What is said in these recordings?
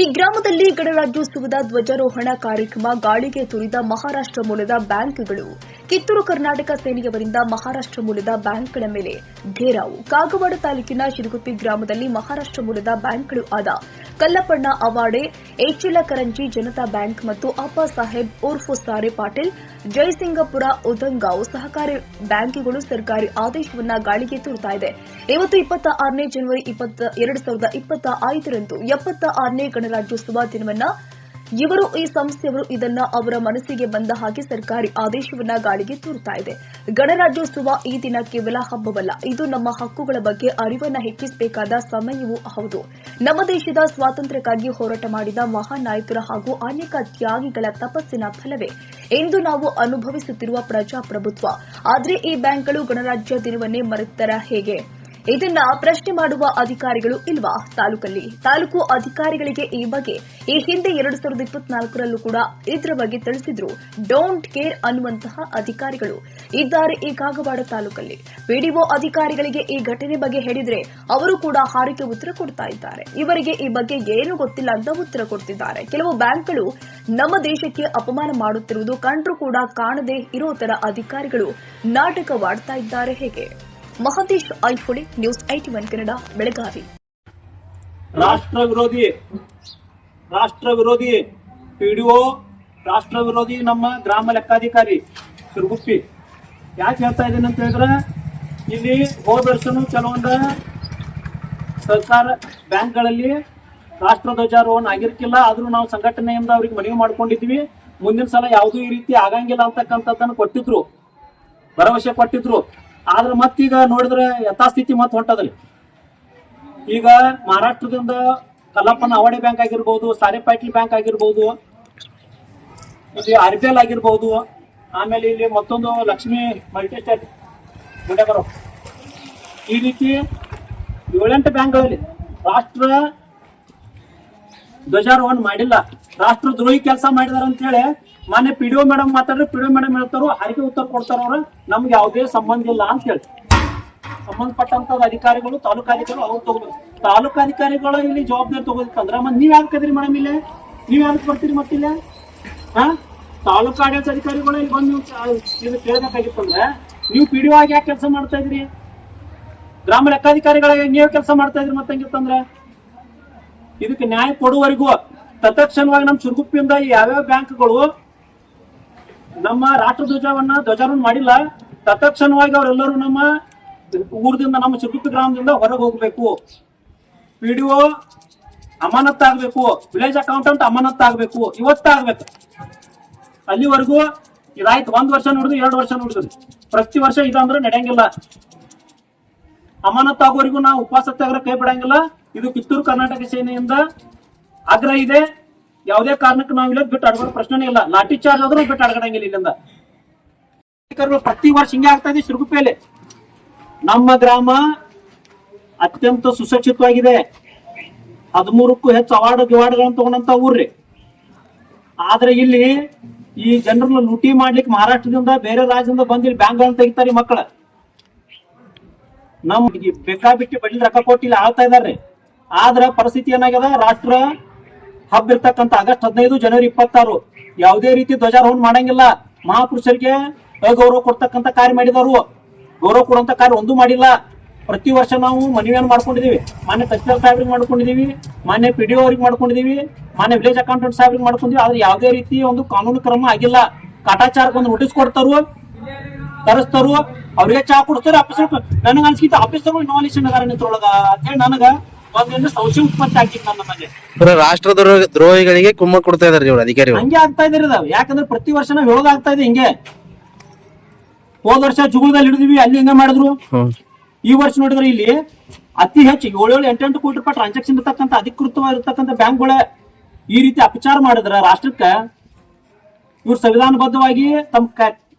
ಈ ಗ್ರಾಮದಲ್ಲಿ ಗಣರಾಜ್ಯೋತ್ಸವದ ಧ್ವಜಾರೋಹಣ ಕಾರ್ಯಕ್ರಮ ಗಾಳಿಗೆ ತುರಿದ ಮಹಾರಾಷ್ಟ್ರ ಮೂಲದ ಬ್ಯಾಂಕ್ಗಳು. ಕಿತ್ತೂರು ಕರ್ನಾಟಕ ಸೇನೆಯವರಿಂದ ಮಹಾರಾಷ್ಟ್ರ ಮೂಲದ ಬ್ಯಾಂಕ್ಗಳ ಮೇಲೆ ಘೇರಾವು. ಕಾಗವಾಡ ತಾಲೂಕಿನ ಶಿರುಗುಪ್ಪಿ ಗ್ರಾಮದಲ್ಲಿ ಮಹಾರಾಷ್ಟ್ರ ಮೂಲದ ಬ್ಯಾಂಕ್ಗಳು ಆದ ಕಲ್ಲಪ್ಪಣ್ಣ ಅವಾಡೆ ಏಚಿಲ ಕರಂಜಿ ಜನತಾ ಬ್ಯಾಂಕ್ ಮತ್ತು ಅಪ್ಪ ಸಾಹೇಬ್ ಉರ್ಫು ಸಾರೆ ಪಾಟೀಲ್ ಜಯಸಿಂಗಪುರ ಉದಂಗಾವ್ ಸಹಕಾರಿ ಬ್ಯಾಂಕ್ಗಳು ಸರ್ಕಾರಿ ಆದೇಶವನ್ನ ಗಾಳಿಗೆ ತೂರ್ತಾ ಇದೆ. ಇವತ್ತು ಇಪ್ಪತ್ತ ಆರನೇ ಜನವರಿ ಎರಡು ಸಾವಿರದ ಇಪ್ಪತ್ತ ಐದರಂದು ಎಪ್ಪತ್ತ ಆರನೇ ಗಣರಾಜ್ಯೋತ್ಸವ ದಿನವನ್ನ ಇವರು ಈ ಸಂಸ್ಥೆಯವರು ಇದನ್ನ ಅವರ ಮನಸ್ಸಿಗೆ ಬಂದ ಹಾಗೆ ಸರ್ಕಾರಿ ಆದೇಶವನ್ನ ಗಾಳಿಗೆ ತೂರುತ್ತಾ ಇದೆ. ಗಣರಾಜ್ಯೋತ್ಸವ ಈ ದಿನ ಕೇವಲ ಹಬ್ಬವಲ್ಲ, ಇದು ನಮ್ಮ ಹಕ್ಕುಗಳ ಬಗ್ಗೆ ಅರಿವನ್ನ ಹೆಚ್ಚಿಸಬೇಕಾದ ಸಮಯವೂ ಹೌದು. ನಮ್ಮ ದೇಶದ ಸ್ವಾತಂತ್ರ್ಯಕ್ಕಾಗಿ ಹೋರಾಟ ಮಾಡಿದ ಮಹಾನ್ ನಾಯಕರ ಹಾಗೂ ಅನೇಕ ತ್ಯಾಗಿಗಳ ತಪಸ್ಸಿನ ಫಲವೇ ಇಂದು ನಾವು ಅನುಭವಿಸುತ್ತಿರುವ ಪ್ರಜಾಪ್ರಭುತ್ವ. ಆದರೆ ಈ ಬ್ಯಾಂಕ್ಗಳು ಗಣರಾಜ್ಯ ದಿನವನ್ನೇ ಮರೆತರ ಹೇಗೆ? ಇದನ್ನ ಪ್ರಶ್ನೆ ಮಾಡುವ ಅಧಿಕಾರಿಗಳು ಇಲ್ವಾ ತಾಲೂಕಲ್ಲಿ? ತಾಲೂಕು ಅಧಿಕಾರಿಗಳಿಗೆ ಈ ಬಗ್ಗೆ ಈ ಹಿಂದೆ ಎರಡು ಸಾವಿರದ ಇಪ್ಪತ್ನಾಲ್ಕರಲ್ಲೂ ಕೂಡ ಇದರ ಬಗ್ಗೆ ತಿಳಿಸಿದ್ರು. ಡೋಂಟ್ ಕೇರ್ ಅನ್ನುವಂತಹ ಅಧಿಕಾರಿಗಳು ಇದ್ದಾರೆ ಈ ಕಾಗವಾಡ ತಾಲೂಕಲ್ಲಿ. ಪಿಡಿಒ ಅಧಿಕಾರಿಗಳಿಗೆ ಈ ಘಟನೆ ಬಗ್ಗೆ ಹೇಳಿದ್ರೆ ಅವರು ಕೂಡ ಹಾರಿಕೆ ಉತ್ತರ ಕೊಡ್ತಾ ಇದ್ದಾರೆ. ಇವರಿಗೆ ಈ ಬಗ್ಗೆ ಏನು ಗೊತ್ತಿಲ್ಲ ಅಂತ ಉತ್ತರ ಕೊಡ್ತಿದ್ದಾರೆ. ಕೆಲವು ಬ್ಯಾಂಕ್ಗಳು ನಮ್ಮ ದೇಶಕ್ಕೆ ಅಪಮಾನ ಮಾಡುತ್ತಿರುವುದು ಕಂಡ್ರೂ ಕೂಡ ಕಾಣದೇ ಇರೋ ತರ ಅಧಿಕಾರಿಗಳು ನಾಟಕವಾಡ್ತಾ ಇದ್ದಾರೆ ಹೇಗೆ? Mahadesh Aiholi, news IT one Kannada, Belagavi. ರಾಷ್ಟ್ರ ವಿರೋಧಿ ರಾಷ್ಟ್ರ ವಿರೋಧಿ, ಪಿಡಿಒ, ರಾಷ್ಟ್ರ ವಿರೋಧಿ ನಮ್ಮ ಗ್ರಾಮ ಲೆಕ್ಕಾಧಿಕಾರಿ ಸಿರುಗುಪ್ಪಿ. ಯಾಕೆ ಹೇಳ್ತಾ ಇದ್ದೀನಿ ಅಂತ ಹೇಳಿದ್ರೆ, ಇಲ್ಲಿ ಹೋದ ಕೆಲವೊಂದು ಸರ್ಕಾರ ಬ್ಯಾಂಕ್ಗಳಲ್ಲಿ ರಾಷ್ಟ್ರ ಧ್ವಜಾರೋಹಣ ಆಗಿರ್ಕಿಲ್ಲ. ಆದರೂ ನಾವು ಸಂಘಟನೆಯಿಂದ ಅವ್ರಿಗೆ ಮನವಿ ಮಾಡ್ಕೊಂಡಿದ್ವಿ. ಮುಂದಿನ ಸಲ ಯಾವುದೂ ಈ ರೀತಿ ಆಗಂಗಿಲ್ಲ ಅಂತಕ್ಕಂಥದ್ದನ್ನು ಕೊಟ್ಟಿದ್ರು. ಭರವಸೆ ಕೊಟ್ಟಿದ್ರು. ಆದ್ರೆ ಮತ್ತೀಗ ನೋಡಿದ್ರೆ ಯಥಾಸ್ಥಿತಿ ಮತ್ತೆ ಹೊಂಟದಲ್ಲಿ ಈಗ ಮಹಾರಾಷ್ಟ್ರದಿಂದ ಕಲ್ಲಪ್ಪನ ಅವಡಿ ಬ್ಯಾಂಕ್ ಆಗಿರ್ಬೋದು ಸಾರಿ ಪಾಟೀಲ್ ಬ್ಯಾಂಕ್ ಆಗಿರ್ಬೋದು, ಇಲ್ಲಿ ಆರ್ ಬಿ ಎಲ್ ಆಗಿರ್ಬೋದು, ಆಮೇಲೆ ಇಲ್ಲಿ ಮತ್ತೊಂದು ಲಕ್ಷ್ಮಿ ಮಲ್ಟಿ ಸ್ಟೇಟ್ ಈ ರೀತಿ ಏಳೆಂಟು ಬ್ಯಾಂಕ್ಗಳಲ್ಲಿ ರಾಷ್ಟ್ರ ಧ್ವಜಾರೋಹಣ ಮಾಡಿಲ್ಲ. ರಾಷ್ಟ್ರ ದ್ರೋಹಿ ಕೆಲಸ ಮಾಡಿದಾರೆ ಅಂತ ಹೇಳಿ ಮಾನ್ಯ ಪಿ ಡಿ ಒ ಮೇಡಮ್ ಮಾತಾಡ್ರಿ ಪಿ ಡಿ ಒ ಮೇಡಮ್ ಹೇಳ್ತಾರೋ, ಹಾರಿಗೆ ಉತ್ತರ ಕೊಡ್ತಾರ ಅವ್ರ, ನಮ್ಗೆ ಯಾವುದೇ ಸಂಬಂಧ ಇಲ್ಲ ಅಂತ ಹೇಳಿ. ಸಂಬಂಧಪಟ್ಟಂತ ಅಧಿಕಾರಿಗಳು, ತಾಲೂಕಾಧಿಕಾರಿಗಳು ಅವ್ರು ತಗೋಬೇಕು ತಾಲೂಕಾಧಿಕಾರಿಗಳು ಇಲ್ಲಿ ಜವಾಬ್ದಾರಿ ತಗೋದಿತ್ತಂದ್ರೆ ಮತ್ತೆ ನೀವ್ ಯಾಕೆ ಕದ್ರಿ ಮೇಡಮ್ ಇಲ್ಲೇ? ನೀವ್ ಯಾಕೆ ಬರ್ತೀರಿ ಮತ್ತಿಲ್ಲ? ಹಾ? ತಾಲೂಕು ಆಡಳಿತ ಅಧಿಕಾರಿಗಳು ಇಲ್ಲಿ ಬಂದು ನೀವು ಕೇಳಬೇಕಾಗಿತ್ತಂದ್ರೆ ನೀವು ಪಿ ಡಿ ಆಗಿ ಯಾಕೆ ಕೆಲಸ ಮಾಡ್ತಾ ಇದ್ರಿ? ಗ್ರಾಮ ಲೆಕ್ಕಾಧಿಕಾರಿಗಳಾಗಿ ನೀವು ಕೆಲಸ ಮಾಡ್ತಾ ಇದ್ರಿ ಮತ್ತೆ ಹಂಗಿತ್ತಂದ್ರೆ ಇದಕ್ಕೆ ನ್ಯಾಯ ಕೊಡುವವರೆಗೂ ತತ್ಕ್ಷಣವಾಗಿ ನಮ್ಮ ಸುರ್ಗುಪ್ಪಿಯಿಂದ ಯಾವ್ಯಾವ ಬ್ಯಾಂಕ್ಗಳು ನಮ್ಮ ರಾಷ್ಟ್ರ ಧ್ವಜವನ್ನ ಧ್ವಜಾರೋಹಣ ಮಾಡಿಲ್ಲ, ತತ್ಕ್ಷಣವಾಗಿ ಅವರೆಲ್ಲರೂ ನಮ್ಮ ಊರದಿಂದ, ನಮ್ಮ ಸುರ್ಗುಪ್ಪಿ ಗ್ರಾಮದಿಂದ ಹೊರಗೆ ಹೋಗ್ಬೇಕು. ಡಿ ಓ ಅಮಾನತ್ತಾಗಬೇಕು ವಿಲೇಜ್ ಅಕೌಂಟೆಂಟ್ ಅಮಾನತ್ತಾಗಬೇಕು ಇವತ್ತಾಗಬೇಕು. ಅಲ್ಲಿವರೆಗೂ ಇದಾಯ್ತು. ಒಂದ್ ವರ್ಷ ನೋಡಿದ್ರು ಎರಡು ವರ್ಷ ನೋಡಿದ್ರು. ಪ್ರತಿ ವರ್ಷ ಇದಂದ್ರೆ ನಡೆಯಂಗಿಲ್ಲ. ಅಮಾನತ್ತಾಗೋರಿಗೂ ನಾವು ಉಪವಾಸ ಕೈ ಬಿಡಂಗಿಲ್ಲ. ಇದು ಕಿತ್ತೂರು ಕರ್ನಾಟಕ ಸೇನೆಯಿಂದ ಆಗ್ರಹ ಇದೆ. ಯಾವುದೇ ಕಾರಣಕ್ಕೆ ನಾವು ಇಲ್ಲ ಬಿಟ್ಟು ಅಡ್ಗೋ ಪ್ರಶ್ನೆನೇ ಇಲ್ಲ. ಲಾಠಿ ಚಾರ್ಜ್ ಆದ್ರೂ ಬಿಟ್ಟು ಅಡ್ಗಡಂಗಿಲ್ಲ ಇಲ್ಲಿಂದ. ಪ್ರತಿ ವರ್ಷ ಹಿಂಗೆ ಆಗ್ತಾ ಇದೆ ಸಿರುಗುಪ್ಪೆಯಲ್ಲಿ ನಮ್ಮ ಗ್ರಾಮ ಅತ್ಯಂತ ಸುಸಜ್ಜಿತವಾಗಿದೆ. ಹದಿಮೂರಕ್ಕೂ ಹೆಚ್ಚು ಅವಾರ್ಡ್ ಗಿವಾರ್ಡ್ಗಳನ್ನು ತಗೊಂಡಂತ ಊರ್ರಿ. ಆದ್ರೆ ಇಲ್ಲಿ ಈ ಜನರನ್ನ ಲೂಟಿ ಮಾಡ್ಲಿಕ್ಕೆ ಮಹಾರಾಷ್ಟ್ರದಿಂದ, ಬೇರೆ ರಾಜ್ಯದಿಂದ ಬಂದು ಇಲ್ಲಿ ಬ್ಯಾಂಕ್ಗಳನ್ನ ತೆಗಿತಾರೆ ಮಕ್ಕಳ. ನಮ್ಗೆ ಬೇಕಾಬಿಟ್ಟಿ ಬಡ್ಡಿ ರೊಕ್ಕ ಕೊಟ್ಟಿಲ್ಲ ಆಳ್ತಾ ಇದಾರೆ ಆದ್ರ ಪರಿಸ್ಥಿತಿ ಏನಾಗ್ಯದ? ರಾಷ್ಟ್ರ ಹಬ್ಬ ಇರ್ತಕ್ಕಂಥ ಆಗಸ್ಟ್ ಹದಿನೈದು, ಜನವರಿ ಇಪ್ಪತ್ತಾರು. ಯಾವುದೇ ರೀತಿ ಧ್ವಜಾರೋಹಣ ಮಾಡಂಗಿಲ್ಲ. ಮಹಾಪುರುಷರಿಗೆ ಅಗೌರವ ಕೊಡ್ತಕ್ಕಂಥ ಕಾರ್ಯ ಮಾಡಿದವರು. ಗೌರವ ಕೊಡುವಂತ ಕಾರ್ಯ ಒಂದು ಮಾಡಿಲ್ಲ. ಪ್ರತಿ ವರ್ಷ ನಾವು ಮನವಿಯನ್ನು ಮಾಡ್ಕೊಂಡಿದೀವಿ ಮಾನ್ಯ ತಹಸೀಲ್ದಾರ್ ಸಾಹೇಬ್ರಿಗೆ ಮಾಡ್ಕೊಂಡಿದೀವಿ ಮಾನ್ಯ ಪಿ ಡಿ ಅವ್ರಿಗೆ ಮಾಡ್ಕೊಂಡಿದೀವಿ ಮಾನ್ಯ ವಿಲೇಜ್ ಅಕೌಂಟೆಂಟ್ ಸಾಹೇಬ್ರಿಗೆ ಮಾಡ್ಕೊಂಡಿದೀವಿ ಆದ್ರೆ ಯಾವುದೇ ರೀತಿ ಒಂದು ಕಾನೂನು ಕ್ರಮ ಆಗಿಲ್ಲ. ಕಾಟಾಚಾರಕ್ಕೆ ಒಂದು ನೋಟಿಸ್ ಕೊಡ್ತಾರು, ತರಿಸ್ತಾರು. ಅವ್ರಿಗೆ ಚಾ ಕೊಡ್ತಾರೆ ಆಫೀಸರ್ ನನಗೆ ಅನ್ಸ್ಕಿತ್ತು ಆಫೀಸರ್ ಅದಾರ ಅಂತ ಅಂತೇಳಿ ನನಗ ಒಂದಿಂದ ಉತ್ಪತ್ತಿ ನನ್ನ ಮನೆ ರಾಷ್ಟ್ರ ದ್ರೋಹ- ದ್ರೋಹಿಗಳಿಗೆ ಕುಮ್ಮ ಕೊಡ್ತಾ ಇದಾರೆ ಇವ್ರು ಅಧಿಕಾರಿಗಳು. ಹಂಗೆ ಆಗ್ತಾ ಇದ್ರಿ ಯಾಕಂದ್ರೆ ಪ್ರತಿ ವರ್ಷ ನಾವು ಹೇಳೋದಾಗ್ತಾ ಇದೆ ಹಿಂಗೆ. ಹೋದ ವರ್ಷ ಜುಗುಳದಲ್ಲಿ ಹಿಡಿದ್ವಿ ಅಲ್ಲಿ ಹಿಂಗ ಮಾಡಿದ್ರು. ಈ ವರ್ಷ ನೋಡಿದ್ರೆ ಇಲ್ಲಿ ಅತಿ ಹೆಚ್ಚು ಏಳೇಳು ಎಂಟೆಂಟು ಕೋಟಿ ರೂಪಾಯಿ ಟ್ರಾನ್ಸಾಕ್ಷನ್ ಇರ್ತಕ್ಕಂಥ ಅಧಿಕೃತವಾಗಿರ್ತಕ್ಕಂಥ ಬ್ಯಾಂಕ್ಗಳ ಈ ರೀತಿ ಅಪಚಾರ ಮಾಡಿದ್ರ ರಾಷ್ಟ್ರಕ್ಕ ಇವ್ರು ಸಂವಿಧಾನಬದ್ಧವಾಗಿ ತಮ್ಮ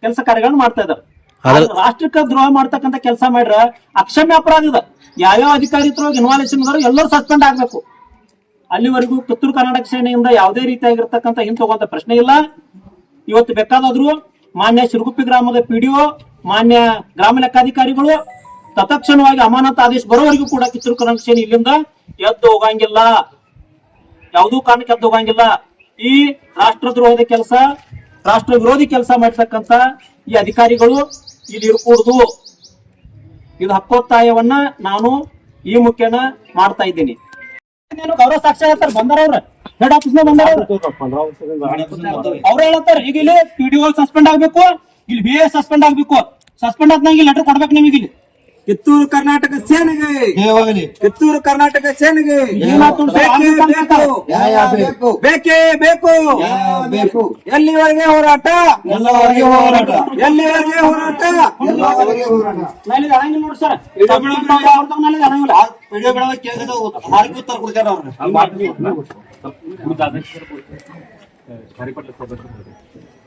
ಕೆಲಸ ಕಾರ್ಯಗಳನ್ನ ಮಾಡ್ತಾ ಇದಾರೆ. ಅದ್ರ- ರಾಷ್ಟ್ರಕ್ಕೆ ದ್ರೋಹ ಮಾಡ್ತಕ್ಕಂತ ಕೆಲಸ ಮಾಡ್ರ ಅಕ್ಷಮ್ಯ ಅಪರಾಧ ಇದೆ ಯಾವ್ಯಾವ ಅಧಿಕಾರಿ ಇನ್ವಾಲೇಷನ್ ಇದಾರೋ ಎಲ್ಲರೂ ಸಸ್ಪೆಂಡ್ ಆಗ್ಬೇಕು. ಅಲ್ಲಿವರೆಗೂ ಕಿತ್ತೂರು ಕರ್ನಾಟಕ ಸೇನೆಯಿಂದ ಯಾವುದೇ ರೀತಿಯಾಗಿರ್ತಕ್ಕಂಥ ಹಿಂದೆ ತಗೊಂತ ಪ್ರಶ್ನೆ ಇಲ್ಲ. ಇವತ್ತು ಬೇಕಾದಾದ್ರು ಮಾನ್ಯ ಶಿರುಗುಪ್ಪಿ ಗ್ರಾಮದ ಪಿಡಿಒ ಮಾನ್ಯ ಗ್ರಾಮ ಲೆಕ್ಕಾಧಿಕಾರಿಗಳು ತತ್ಕ್ಷಣವಾಗಿ ಅಮಾನತ್ ಆದೇಶ ಬರೋವರೆಗೂ ಕೂಡ ಕಿತ್ತೂರು ಕರ್ನಾಟಕ ಸೇನೆ ಇಲ್ಲಿಂದ ಎದ್ದು ಹೋಗಂಗಿಲ್ಲ. ಯಾವುದೂ ಕಾರಣಕ್ಕೆ ಎದ್ದು ಹೋಗಂಗಿಲ್ಲ. ಈ ರಾಷ್ಟ್ರದ್ರೋಹದ ಕೆಲಸ, ರಾಷ್ಟ್ರ ವಿರೋಧಿ ಕೆಲಸ ಮಾಡತಕ್ಕಂತ ಈ ಅಧಿಕಾರಿಗಳು ಇರಕೂಡುದು ಇದು ಹಕ್ಕೊತ್ತಾಯವನ್ನ ನಾನು ಈ ಮುಖ್ಯನ ಮಾಡ್ತಾ ಇದ್ದೀನಿ. ಗೌರವ ಸಾಕ್ಷಾತ್ಕಾರ ಬಂದಾರ ಅವ್ರ. ಹೆಡ್ ಆಫೀಸ್ ಬಂದಾರ ಅವ್ರ. ಹೇಳತ್ತಾರ, ಈಗ ಇಲ್ಲಿ ಪಿಡಿಒ ಸಸ್ಪೆಂಡ್ ಆಗ್ಬೇಕು, ಇಲ್ಲಿ ಬಿ ಎ ಸಸ್ಪೆಂಡ್ ಆಗ್ಬೇಕು. ಸಸ್ಪೆಂಡ್ ಆದ್ಮೇಲೆ ಲೆಟರ್ ಕೊಡ್ಬೇಕು ನಿಮಗೆ ಇಲ್ಲಿ. ಕಿತ್ತೂರು ಕರ್ನಾಟಕ ಸೇನೆಗೆ. ಕಿತ್ತೂರು ಕರ್ನಾಟಕ ಸೇನೆಗೆ. ಬೇಕೇ. ಬೇಕು ಬೇಕೇ. ಬೇಕು. ಬೇಕು ಎಲ್ಲಿವರೆಗೆ ಹೋರಾಟ? ಎಲ್ಲವರೆಗೆ ಹೋರಾಟ. ಎಲ್ಲಿವರೆಗೆ ಹೋರಾಟ? ಉತ್ತರ ಕೊಡ್ತಾರ ಅವ್ರು.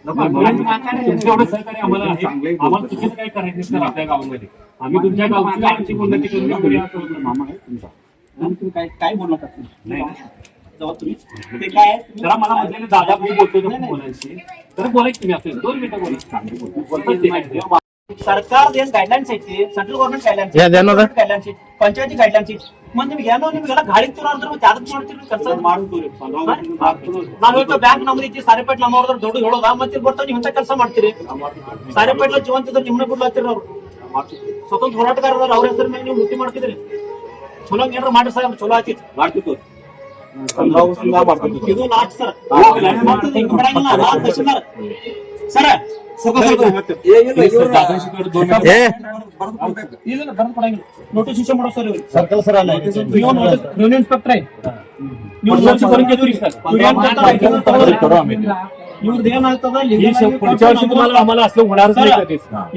एवढं सहकार्य आम्हाला आहे आम्हाला चुकीचं काही करायचं नाही सर आपल्या गावामध्ये? आम्ही तुमच्या गावची उन्नती करून या. मामा आहे तुमचा. तुम्ही काय काय जेव्हा तुम्ही? ते काय जरा मला दादा मी बोलतो बोलायची. तर बोलायची तुम्ही असं दोन मिनिटं बोलायची बोलतात आहे. ಸರ್ಕಾರದ ಏನ್ ಗೈಡ್ಲೈನ್ಸ್ ಐತಿ? ಸೆಂಟ್ರಲ್ ಗೌರ್ಮೆಂಟ್ ಗೈಡ್ಲೈನ್ಸ್ ಯಾವ್ದೇನದ? ಗೈಡ್ಲೈನ್ಸ್ ಐತಿ? ಪಂಚಾಯತಿ ಗೈಡ್ಲೈನ್ಸ್ ಐತಿ? ಮತ್ ನಿಮ್ಗೆ ಏನೋ ನಿಮ್ಗೆಲ್ಲ ಗಾಳಿ ತುರ ಅಂದ್ರೆ ಮತ್ತೆ ಯಾವ್ದಕ್ ಮಾಡ್ತೀರಿ ಕೆಲಸ? ನಾವ್ ಹೇಳ್ತೇವೆ ಬ್ಯಾಂಕ್ ನಂಬರ್ ಐತಿ ಸಾರಿಪೇಟ್ ನಮ್ಮ ಅವ್ರದ್ರ ದೊಡ್ಡ ಹೇಳೋದ ಮತ್ತೆ ಬರ್ತಾವ ನೀವು ಇಂಥ ಕೆಲಸ ಮಾಡ್ತೀರಿ. ಸಾರಿಪೇಟ್ ಜೀವಂತ ಇದ್ರೆ ನಿಮ್ಮನ್ನ ಬಿಡ್ಲಾತಿರಿ ಅವ್ರು. ಸ್ವತಂತ್ರ ಹೋರಾಟಗಾರರ ಅವ್ರ ಹೆಸರ ಮೇಲೆ ನೀವು ಲುಟ್ಟಿ ಮಾಡ್ತಿದ್ರಿ. ಚಲೋ ಏನಾರ ಮಾಡ್ರಿ ಸರ್ ಚಲೋ ಆಯ್ತಿತ್ತು ಮಾಡ್ತಿತ್ತು ಇದು ಲಾಸ್ಟ್ ಸರ್. ಹಿಂಗ್ ಬಿಡಂಗಿಲ್ಲ ಲಾಸ್ಟ್ ತಹಶೀಲ್ದಾರ್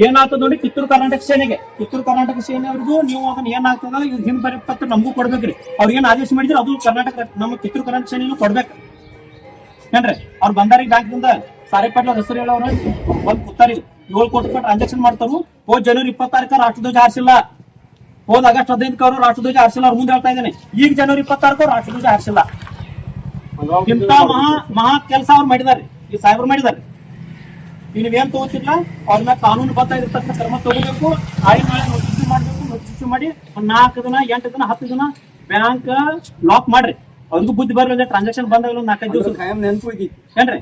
ಏನಾಗ್ತದ? ನೋಡಿ ಕಿತ್ತೂರು ಕರ್ನಾಟಕ ಸೇನೆಗೆ. ಕಿತ್ತೂರು ಕರ್ನಾಟಕ ಸೇನೆ ಅವ್ರಿಗೂ ನೀವು ಅದನ್ನ ಏನಾಗ್ತದ? ಹಿಂದ್ ಹಿಂಬರಿ ಪತ್ರ ನಮಗೂ ಕೊಡ್ಬೇಕ್ರಿ. ಅವ್ರಿಗೆ ಏನ್ ಆದೇಶ ಮಾಡಿದ್ರೆ ಅದು ಕರ್ನಾಟಕ ನಮ್ಮ ಕಿತ್ತೂರು ಕರ್ನಾಟಕ ಸೇನೆ ಕೊಡ್ಬೇಕು. ಏನ್ರಿ? ಅವ್ರು ಬಂದಾರಿ ಬ್ಯಾಂಕ್ನಿಂದ ಸಾರಿಪೇಟ್ಲ ಹೆಸರು ಹೇಳೋರು. ಬಂದ್ ಕೂತಾರಿ. ಏಳು ಕೋಟಿ ರೂಪಾಯಿ ಟ್ರಾನ್ಸಾಕ್ಷನ್ ಮಾಡ್ತಾರು ಹೋದ್ ಜನವರಿ ಇಪ್ಪತ್ತಾರಕ್ಕ ರಾಷ್ಟ್ರಧ್ವಜ ಹಾರಿಸಿಲ್ಲ. ಹೋದ್ ಆಗಸ್ಟ್ ಹದಿನೈದು ಅವರು ರಾಷ್ಟ್ರಧ್ವಜ ಹಾರಿಸಿಲ್ಲ. ಅವ್ರ ಮುಂದೆ ಹೇಳ್ತಾ ಇದ್ದೇನೆ. ಈಗ ಜನವರಿ ಇಪ್ಪತ್ತಾರಕ್ಕೆ ಅವ್ರು ರಾಷ್ಟ್ರಧ್ವಜ ಹಾರಿಸಿಲ್ಲ. ಇಂತ ಮಹಾ ಮಹಾ ಕೆಲಸ ಅವ್ರು ಮಾಡಿದಾರೆ ಈ ಸಾಹೇಬ್ರು ಮಾಡಿದಾರೆ ನೀವೇನ್ ತಗೋತಿಲ್ಲ ಅವ್ರ ಮೇಲೆ ಕಾನೂನು ಬದ್ಧ ಇರ್ತಕ್ಕಂಥ ಕ್ರಮ ತಗೋಬೇಕು. ಆಯ್ ನಾಳೆ ನೋಟಿಸ್ ಮಾಡಬೇಕು. ನೋಟಿಸ್ ಮಾಡಿ ಒಂದ್ ನಾಲ್ಕು ದಿನ, ಎಂಟು ದಿನ, ಹತ್ತು ದಿನ ಬ್ಯಾಂಕ್ ಲಾಕ್ ಮಾಡ್ರಿ. ಅವ್ರಿಗೂ ಬುದ್ಧಿ ಬರಲಿಲ್ಲ ಟ್ರಾನ್ಸಾಕ್ಷನ್ ಬಂದಾಗ ಒಂದ್ ನಾಲ್ಕೈದು ದಿವಸ ಖಾಯಂ ನೆನ್ಪು ಐತಿ ಏನ್ರಿ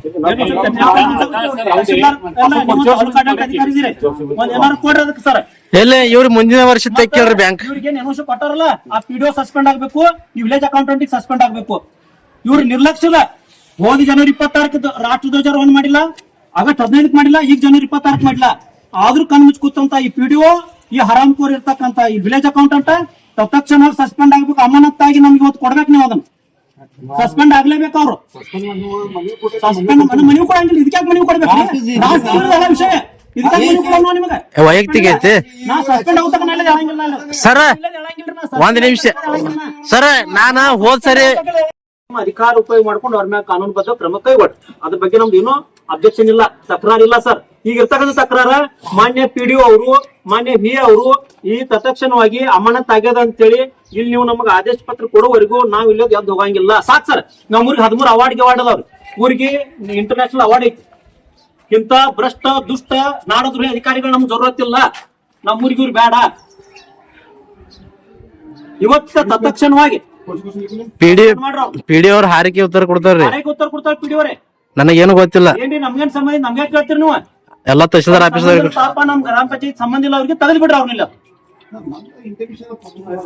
ಅಧಿಕಾರಿ ಇದೀರಿ ಒಂದ್ ಏನಾರು ಕೊಡ್ರಿ ಅದಕ್ಕೆ ಸರ್. ಎಲ್ಲಿ ಇವ್ರು ಮುಂದಿನ ವರ್ಷ ತೆಕ್ಕೇಳ್ರಿ ಬ್ಯಾಂಕ್ ಇವ್ರಿಗೆ ವರ್ಷ ಕೊಟ್ಟಾರಲ್ಲ ಆ ಪಿಡಿಒ ಸಸ್ಪೆಂಡ್ ಆಗ್ಬೇಕು ಈ ವಿಲೇಜ್ ಅಕೌಂಟೆಂಟ್ ಸಸ್ಪೆಂಡ್ ಆಗ್ಬೇಕು. ಇವ್ರು ನಿರ್ಲಕ್ಷ್ಯದ ಹೋದ ಜನವರಿ ಇಪ್ಪತ್ತಾರಕ್ಕೆ ರಾಷ್ಟ್ರ ಧ್ವಜಾರೋಹಣ ಮಾಡಿಲ್ಲ ಆಗಸ್ಟ್ ಹದಿನೈದಕ್ಕೆ ಮಾಡಿಲ್ಲ ಈಗ ಜನವರಿ ಇಪ್ಪತ್ತಾರಕ್ಕೆ ಮಾಡಿಲ್ಲ. ಆದ್ರೂ ಕಣ್ ಮುಚ್ಚಿ ಕೂತಂತ ಈ ಪಿಡಿಒ ಈ ಹರಾಮ್ ಕೋರ್ ಇರ್ತಕ್ಕಂತ ಈ ವಿಲೇಜ್ ಅಕೌಂಟೆಂಟ್ ತತ್ಕ್ಷಣ ಸಸ್ಪೆಂಡ್ ಆಗ್ಬೇಕು ಅಮಾನತ್ತಾಗಿ ನಮ್ಗೆ ಇವತ್ತು ಕೊಡ್ಬೇಕು ನೀವು ಅದನ್ನ. ಸಸ್ಪೆಂಡ್ ಆಗ್ಲೇಬೇಕು ಅವ್ರು. ಸಸ್ಪೆಂಡ್ ಮನವಿ ಕೊಡಂಗಿಲ್ಲ. ಇದಕ್ಕೆ ಮನವಿ ಕೊಡ್ಬೇಕು? ವಿಷಯ. ವೈಯಕ್ತಿಕ ಐತಿ. ಸರ ಒಂದ್ ನಿಮಿಷ. ಸರ ನಾನ ಹೋದ್ ಸರಿ ಅಧಿಕಾರ ಉಪಯೋಗ ಮಾಡ್ಕೊಂಡು ಅವ್ರ ಮೇಲೆ ಕಾನೂನು ಬದ್ಧ ಕ್ರಮ ಕೈಗೊಳ್ಳಿ. ಅದ್ರ ಬಗ್ಗೆ ನಮ್ದು ಏನೋ ಅಬ್ಜೆಕ್ಷನ್ ಇಲ್ಲ ತಕರಾರು ಇಲ್ಲ ಸರ್. ಈಗ ಇರ್ತಕ್ಕಂಥ ತಕರಾರ ಮಾನ್ಯ ಪಿ ಡಿ ಅವರು ಮಾನ್ಯ ಬಿ ಅವರು ಈ ತತ್ಕ್ಷಣವಾಗಿ ಅಮಾನತ್ ಆಗ್ಯದ ಅಂತೇಳಿ ಇಲ್ಲಿ ನೀವು ನಮಗೆ ಆದೇಶ ಪತ್ರ ಕೊಡೋವರೆಗೂ ನಾವು ಇಲ್ಲ ಯಾವ್ದು ಹೋಗಂಗಿಲ್ಲ. ಸಾಕ್ ಸರ್. ನಮ್ಮ ಊರಿಗೆ ಹದಿಮೂರು ಅವಾರ್ಡ್ಗೆ ಅವಾರ್ಡ್ ಅದಾವ್ರಿ. ಊರಿಗೆ ಇಂಟರ್ನ್ಯಾಷನಲ್ ಅವಾರ್ಡ್ ಐತಿ. ಇಂತ ಭ್ರಷ್ಟ ದುಷ್ಟ ನಾಡದ್ರೆ ಅಧಿಕಾರಿಗಳು ನಮ್ಗೆ ಜರೂರತ್ತಿಲ್ಲ ನಮ್ಮ ಊರಿಗೆ ಇವ್ರು ಬೇಡ. ಇವತ್ತ ತತ್ಕ್ಷಣವಾಗಿ ಪಿಡಿ ಅವ್ರ ಹಾರಿಕೆ ಉತ್ತರ ಕೊಡ್ತಾರೆ ಹಾರಿಕೆ ಉತ್ತರ ಕೊಡ್ತಾರ ಪಿಡಿ ಅವರೇ? ನನಗೇನು ಗೊತ್ತಿಲ್ಲ. ಏನ್ರಿ ನಮ್ಗೇನ್ ಸಂಬಂಧ? ನಮ್ಗೆ ಕೇಳ್ತೀರಿ ನೀವು? ಎಲ್ಲಾ ತಹಸೀಲ್ದಾರ್ ಆಫೀಸ್ ಪಾಪ ನಮ್ ಗ್ರಾಮ ಪಂಚಾಯತ್ ಸಂಬಂಧ ಇಲ್ಲ ಅವ್ರಿಗೆ ತೆಗೆದು ಬಿಡ್ರಿ ಅವ್ರನ್ನಿಲ್ಲ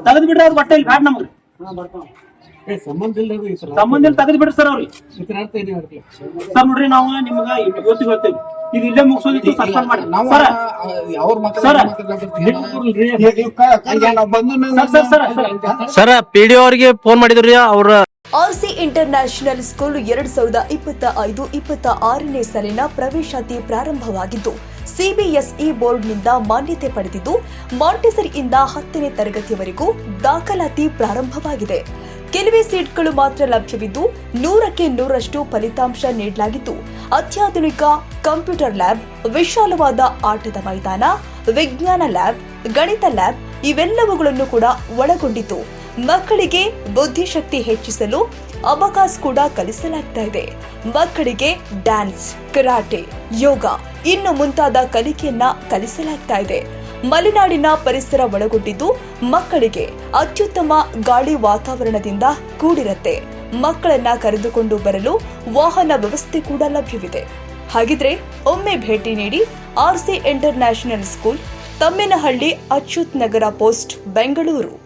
ತೆಗೆದು ಬಿಡ್ರಿ ಅವ್ರ ಬಟ್ಟೆ ಇಲ್ಲಿ ಬ್ಯಾಡ್ ನಮ್ಗೆ. ಸಂಬಂಧ ಇಲ್ಲ ತೆಗೆದು ಬಿಡ್ರಿ ಸರ್ ಅವ್ರಿಗೆ. ಸರ್ ನೋಡ್ರಿ ನಾವು ನಿಮ್ಗ ಇವತ್ತು ಹೇಳ್ತೇವೆ. ಇದು ಇಲ್ಲೇ ಮುಗಿಸೋದಿತ್ತು ಸಸ್ಪೆಂಡ್ ಮಾಡಿ. ಸರ್ ಸರ್ ಸರ್ ಸರ್ ಅವ್ರಿಗೆ ಫೋನ್ ಮಾಡಿದ್ರಿ ಅವ್ರ ಆರ್ಸಿ ಇಂಟರ್ನ್ಯಾಷನಲ್ ಸ್ಕೂಲ್ ಎರಡ್ ಸಾವಿರದ ಇಪ್ಪತ್ತ ಐದು, ಇಪ್ಪತ್ತ ಆರನೇ ಸಾಲಿನ ಪ್ರವೇಶಾತಿ ಪ್ರಾರಂಭವಾಗಿದ್ದು ಸಿಬಿಎಸ್ಇ ಬೋರ್ಡ್ನಿಂದ ಮಾನ್ಯತೆ ಪಡೆದಿದ್ದು, ಮಾಂಟೆಸರಿಯಿಂದ ಹತ್ತನೇ ತರಗತಿಯವರೆಗೂ ದಾಖಲಾತಿ ಪ್ರಾರಂಭವಾಗಿದೆ. ಕೆಲವೇ ಸೀಟ್ಗಳು ಮಾತ್ರ ಲಭ್ಯವಿದ್ದು, ನೂರಕ್ಕೆ ನೂರಷ್ಟು ಫಲಿತಾಂಶ ನೀಡಲಾಗಿದ್ದು ಅತ್ಯಾಧುನಿಕ ಕಂಪ್ಯೂಟರ್ ಲ್ಯಾಬ್, ವಿಶಾಲವಾದ ಆಟದ ಮೈದಾನ, ವಿಜ್ಞಾನ ಲ್ಯಾಬ್, ಗಣಿತ ಲ್ಯಾಬ್ ಇವೆಲ್ಲವುಗಳನ್ನು ಕೂಡ ಒಳಗೊಂಡಿದ್ದು ಮಕ್ಕಳಿಗೆ ಬುದ್ಧಿಶಕ್ತಿ ಹೆಚ್ಚಿಸಲು ಅಬಕಾಸ್ ಕೂಡ ಕಲಿಸಲಾಗ್ತಾ ಇದೆ. ಮಕ್ಕಳಿಗೆ ಡ್ಯಾನ್ಸ್, ಕರಾಟೆ, ಯೋಗ ಇನ್ನು ಮುಂತಾದ ಕಲಿಕೆಯನ್ನ ಕಲಿಸಲಾಗ್ತಾ ಇದೆ. ಮಲೆನಾಡಿನ ಪರಿಸರ ಒಳಗೊಂಡಿದ್ದು ಮಕ್ಕಳಿಗೆ ಅತ್ಯುತ್ತಮ ಗಾಳಿ ವಾತಾವರಣದಿಂದ ಕೂಡಿರುತ್ತೆ. ಮಕ್ಕಳನ್ನ ಕರೆದುಕೊಂಡು ಬರಲು ವಾಹನ ವ್ಯವಸ್ಥೆ ಕೂಡ ಲಭ್ಯವಿದೆ. ಹಾಗಿದ್ರೆ ಒಮ್ಮೆ ಭೇಟಿ ನೀಡಿ RC international school, Thammenahalli Achyut Nagar post, Bengaluru.